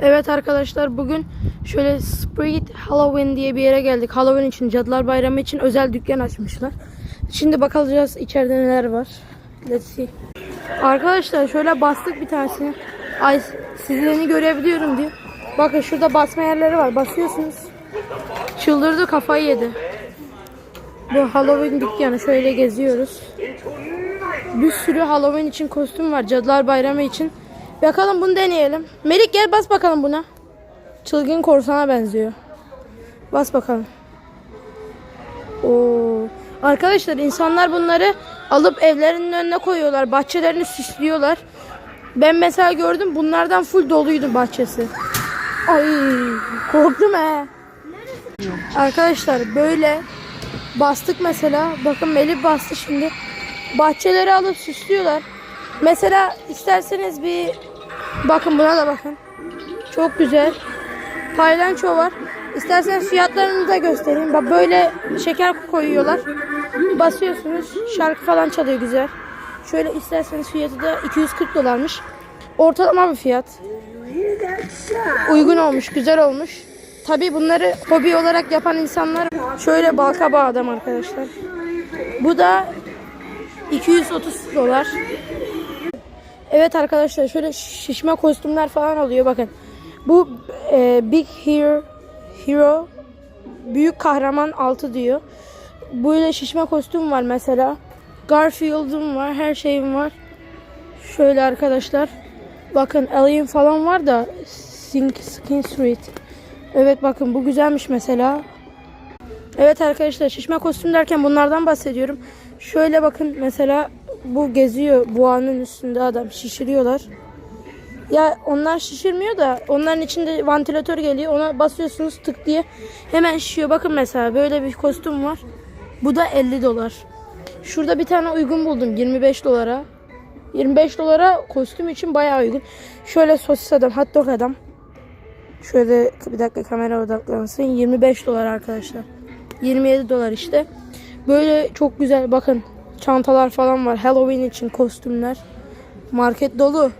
Evet arkadaşlar bugün şöyle Spirit Halloween diye bir yere geldik. Halloween için, Cadılar Bayramı için özel dükkan açmışlar. Şimdi bakacağız içeride neler var. Let's see. Arkadaşlar şöyle bastık bir tanesini. Ay sizlerini görebiliyorum diyor. Bakın şurada basma yerleri var. Basıyorsunuz. Çıldırdı kafayı yedi. Bu Halloween dükkanı şöyle geziyoruz. Bir sürü Halloween için kostüm var. Cadılar Bayramı için. Bakalım bunu deneyelim. Melik gel bas bakalım buna. Çılgın korsana benziyor. Bas bakalım. Oo. Arkadaşlar insanlar bunları alıp evlerinin önüne koyuyorlar. Bahçelerini süslüyorlar. Ben mesela gördüm bunlardan full doluydu bahçesi. Ay korktum he. Arkadaşlar böyle bastık mesela. Bakın Melih bastı şimdi. Bahçeleri alıp süslüyorlar. Mesela isterseniz bir bakın buna da bakın. Çok güzel. Paylanço var. İsterseniz fiyatlarını da göstereyim. Bak böyle şeker koyuyorlar. Basıyorsunuz. Şarkı falan çalıyor güzel. Şöyle isterseniz fiyatı da 240 dolarmış. Ortalama bir fiyat. Uygun olmuş, güzel olmuş. Tabi bunları hobi olarak yapan insanlar şöyle balkaba adam arkadaşlar. Bu da 230 dolar. Evet arkadaşlar şöyle şişme kostümler falan oluyor bakın. Bu e, Big Hero Hero Büyük Kahraman 6 diyor. Böyle şişme kostüm var mesela. Garfield'um var, her şeyim var. Şöyle arkadaşlar. Bakın Alien falan var da Sink Skin Street. Evet bakın bu güzelmiş mesela. Evet arkadaşlar şişme kostüm derken bunlardan bahsediyorum. Şöyle bakın mesela bu geziyor boğanın üstünde adam şişiriyorlar. Ya onlar şişirmiyor da onların içinde vantilatör geliyor. Ona basıyorsunuz tık diye hemen şişiyor. Bakın mesela böyle bir kostüm var. Bu da 50 dolar. Şurada bir tane uygun buldum 25 dolara. 25 dolara kostüm için bayağı uygun. Şöyle sosis adam, hot dog adam. Şöyle bir dakika kamera odaklansın. 25 dolar arkadaşlar. 27 dolar işte. Böyle çok güzel bakın çantalar falan var. Halloween için kostümler. Market dolu.